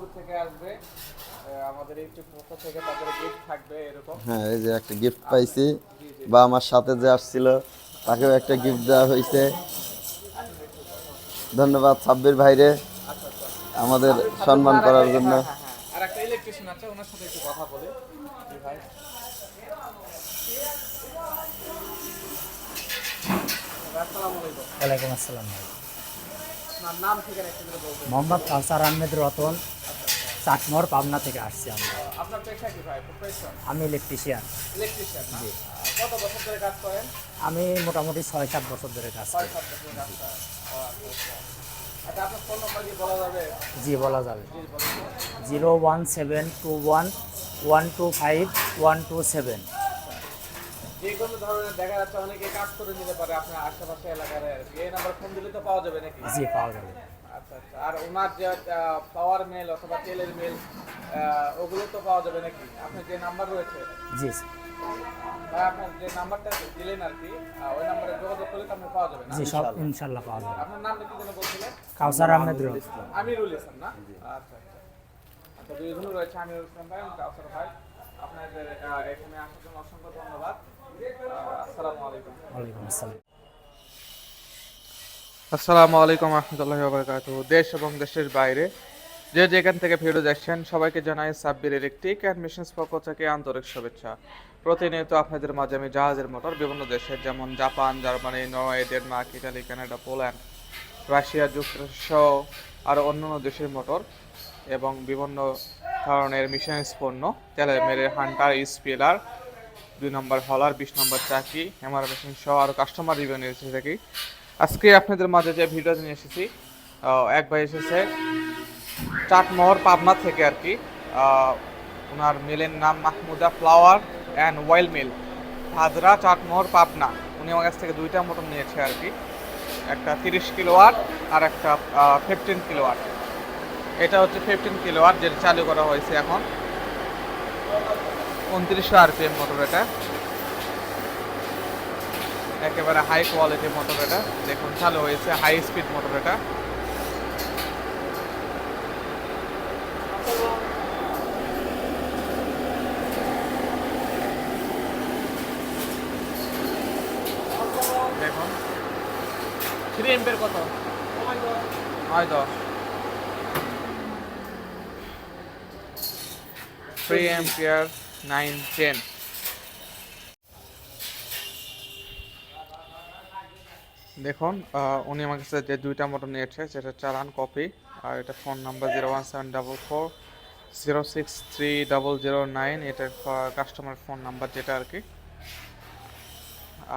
দূর থেকে আসবে। আমাদের ইউটিউব পক্ষ থেকে তাদের গিফট থাকবে এরকম। হ্যাঁ এই যে একটা গিফট পাইছি। বা আমার সাথে যে আসছিল তাকেও একটা গিফট দেওয়া হয়েছে। ধন্যবাদ সাব্বির ভাইরে আমাদের সম্মান করার জন্য। হ্যাঁ, হ্যাঁ, হ্যাঁ। আর একটা ইলেকট্রিশিয়ান আছে ওনার সাথে একটু কথা বলি। ভাই। আসসালামু আলাইকুম ওয়ালাইকুম আসসালাম। নাম ঠিকানা একটু বলবেন। মোহাম্মদ কাউসার আহমেদ রতন। চাটমোহর পাবনা থেকে আসছি আমরা। আপনার পেশা কি ভাই? প্রফেশন আমি ইলেকট্রিশিয়ান ইলেকট্রিশিয়ান কত বছর ধরে কাজ করেন? আমি মোটামুটি ছয় সাত বছর ধরে কাজ করি। আচ্ছা, আচ্ছা। আচ্ছা জি বলা যাবে। Zero one seven two one one two five one two seven. যে কোনো ধরনের দেখা যাচ্ছে অনেকে কাজ করে নিতে পারে আপনার আশেপাশে এলাকার। এই নাম্বার ফোন দিলে তো পাওয়া যাবে নাকি? জি পাওয়া যাবে। আচ্ছা আচ্ছা। আর ওনার যে পাওয়ার মেল অথবা তেলের মেল ওগুলো তো পাওয়া যাবে নাকি? আপনার যে নাম্বার রয়েছে? জি বা আপনার যে নাম্বারটা দিলেন আর কি ওই নাম্বারে যোগাযোগ করলে তো আপনি পাওয়া যাবে না? জি সব ইনশাল্লাহ পাওয়া যাবে। আপনার কি যেন বলছিলেন? কাউসার আহমেদ রতন আমিরুল ইসলাম না? আচ্ছা আচ্ছা। আচ্ছা দুইজন রয়েছে আমিরুল ইসলাম ভাই এবং কাউসার ভাই। আপনাদের এখানে আসার জন্য অসংখ্য ধন্যবাদ। আসসালামু আলাইকুম। ওয়ালাইকুম আসসালাম। আসসালামু আলাইকুম রহমতুল্লাহি বারকাত দেশ এবং দেশের বাইরে যে যেখান থেকে ভিডিও দেখছেন, সবাইকে জানাই সাব্বির ইলেকট্রিক অ্যান্ড মিশনস পক্ষ থেকে আন্তরিক শুভেচ্ছা। প্রতিনিয়ত আপনাদের মাঝে আমি জাহাজের মোটর বিভিন্ন দেশের যেমন Japan, Germany, Norway, Denmark, Italy, Canada, Poland, Russia, যুক্তরাষ্ট্র সহ আরও অন্যান্য দেশের মোটর এবং বিভিন্ন ধরনের মিশনস পণ্য তেলের মেরে হান্টার, স্পিলার, দুই নম্বর হলার, বিশ নম্বর চাকি, এমআর মেশিন সহ আরও কাস্টমার রিভিউ নিয়ে থাকি আজকে আপনাদের মাঝে যে ভিডিও নিয়ে এসেছি এক ভাই এসেছে চাটমোহর পাবনা থেকে আর কি। ওনার মিলের নাম Mahmuda flower and oil mill Bhadra Chatmohar Pabna. উনি আমার কাছ থেকে দুইটা মটন নিয়েছে আর কি। একটা তিরিশ কিলোয়াট আর একটা ফিফটিন কিলোয়াট এটা হচ্ছে ফিফটিন কিলোয়াট যেটা চালু করা হয়েছে এখন। উনত্রিশশো আরপিএম মোটর এটা। একেবারে হাই কোয়ালিটি মোটর এটা। দেখুন চালু হয়েছে হাই স্পিড মোটর এটা। দেখুন। থ্রি এম্পের কত? দশ। থ্রি এম্পিয়ার নাইন টেন দেখুন উনি আমার কাছে যে দুইটা মোটর নিয়েছে, সেটা চালান কপি আর এটা phone number zero one seven double four zero six three double zero nine এটা কাস্টমার ফোন নাম্বার যেটা আর কি।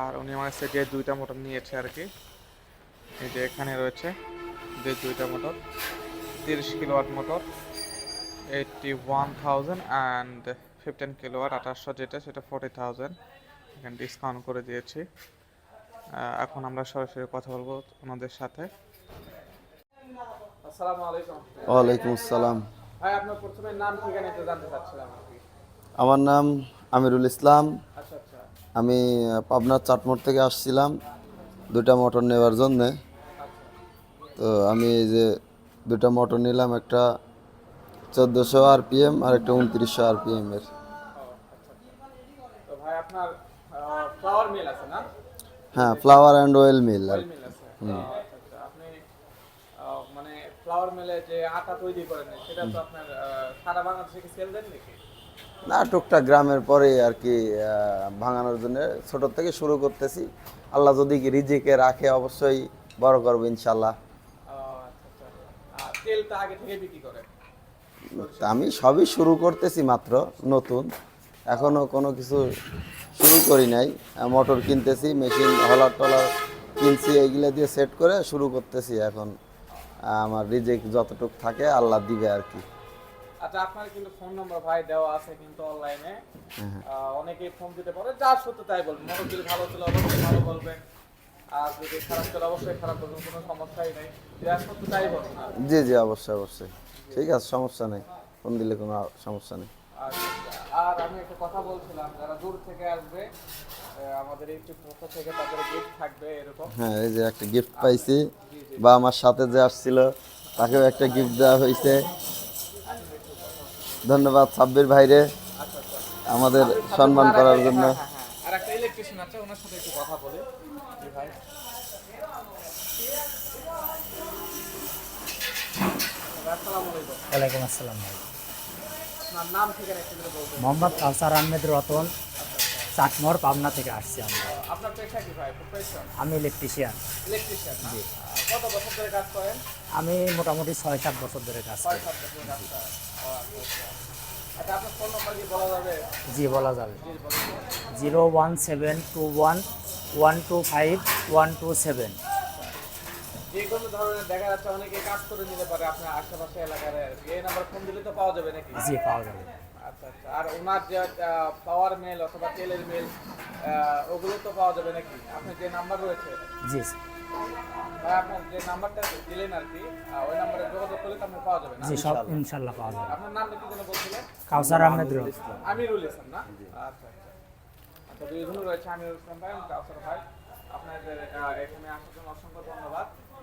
আর উনি আমার কাছে যে দুইটা মোটর নিয়েছে আর কি, এই যে এখানে রয়েছে যে দুইটা মোটর তিরিশ kilowatt motor eighty one thousand and fifteen kilowatt আঠাশশো যেটা, সেটা ফোর্টি থাউজেন্ড এখানে ডিসকাউন্ট করে দিয়েছি। এখন আমরা সরাসরি কথা বলব ওনাদের সাথে। ওয়ালাইকুম আসসালাম। ভাই আপনার প্রথমে নাম ঠিকানা একটু জানতে চাচ্ছিলাম আমার নাম আমিরুল ইসলাম। আচ্ছা আচ্ছা। আমি পাবনার চাটমোড় থেকে আসছিলাম। দুটা মোটর নেওয়ার জন্যে। তো আমি এই যে দুটা মোটর নিলাম একটা চোদ্দোশো আরপিএম আর একটা উনত্রিশশো আরপিএম এর। ও, আচ্ছা, আচ্ছা। ভাই আপনার ফ্লাওয়ার মিল আছে না? হ্যাঁ ফ্লাওয়ার অ্যান্ড মিল আর অয়েল মিল ও, আচ্ছা আচ্ছা আপনি মানে ফ্লাওয়ার মিলে যে আটা তৈরি করেন সেটা তো আপনার সারা বাংলাদেশে কি সেল দেন নাকি? না টুকটাক গ্রামের পরে আর কি ভাঙানোর জন্য ছোট থেকে শুরু করতেছি। আল্লাহ যদি রিজিকে রাখে অবশ্যই বড় করব ইনশাল্লাহ ও, আচ্ছা আচ্ছা আর তেলটা আগে থেকে বিক্রি করেন? আমি সবই শুরু করতেছি মাত্র নতুন। এখনও কোনো কিছু শুরু করি নাই। মোটর কিনতেছি মেশিন হলার টলার কিনছি এইগুলো দিয়ে সেট করে শুরু করতেছি এখন। আমার রিজেক্ট যতটুক থাকে আল্লাহ দিবে আর কি। আচ্ছা আপনার কিন্তু ফোন নাম্বার ভাই দেওয়া আছে কিন্তু অনলাইনে অনেকেই ফোন দিতে পারে যা সত্য তাই বলবেন। মোটর যদি ভালো ছিল অবশ্যই ভালো বলবেন। আর যদি খারাপ ছিল অবশ্যই খারাপ বলবেন কোনো সমস্যাই নেই। যা সত্য তাই বলবেন জি জি অবশ্যই অবশ্যই। ঠিক আছে সমস্যা নেই। ফোন দিলে কোনো সমস্যা নেই। আর- আর আমি একটা কথা বলছিলাম যারা দূর থেকে আসবে আমাদের ইউটিউব পক্ষ থেকে তাদের গিফট থাকবে এরকম। হ্যাঁ এই যে একটা গিফট পাইছি। বা আমার সাথে যে আসছিল তাকেও একটা গিফট দেওয়া হয়েছে ধন্যবাদ সাব্বির ভাইরে আচ্ছা আচ্ছা আমাদের সম্মান করার জন্য। আর একটা ইলেকট্রিশিয়ান আছে ওনার সাথে একটু কথা বলি। ভাই। আসসালামু আলাইকুম। ওয়ালাইকুম আসসালাম ভাই আপনার নাম ঠিকানা একটু করে বলবেন মোহাম্মদ কাউসার আহমেদ রতন চাটমোহর পাবনা থেকে আসছি আমরা। আপনার পেশা কি ভাই? প্রফেশন আমি ইলেকট্রিশিয়ান ইলেকট্রিশিয়ান জি। কত বছর ধরে কাজ করেন? আমি মোটামুটি ছয় সাত বছর ধরে কাজ করি। আচ্ছা, আচ্ছা। আচ্ছা জি বলা যাবে। Zero one seven two one one two five one two seven. যে কোনো ধরনের দেখা যাচ্ছে অনেকে কাজ করে নিতে পারে আপনার আশেপাশে এলাকার এই নাম্বার ফোন দিলে তো পাওয়া যাবে নাকি? জি পাওয়া যাবে। আচ্ছা আচ্ছা। আর ওনার যে পাওয়ার মেল অথবা তেলের মেল ওগুলো তো পাওয়া যাবে নাকি? আপনার যে নাম্বার রয়েছে। জি আপনার যে নাম্বারটা দিলেন আর কি ওই নাম্বারে যোগাযোগ করলে তো আপনার পাওয়া যাবে না। জি সব ইনশাল্লাহ পাওয়া যাবে। আপনার নামটা কি যেন বলছিলেন? কাউসার আহমেদ আমিরুল ইসলাম না? আচ্ছা আচ্ছা। আচ্ছা দুইজন রয়েছে আমিরুল ইসলাম ভাই এবং কাউসার ভাই। আপনাদের এখানে আসার জন্য অসংখ্য ধন্যবাদ।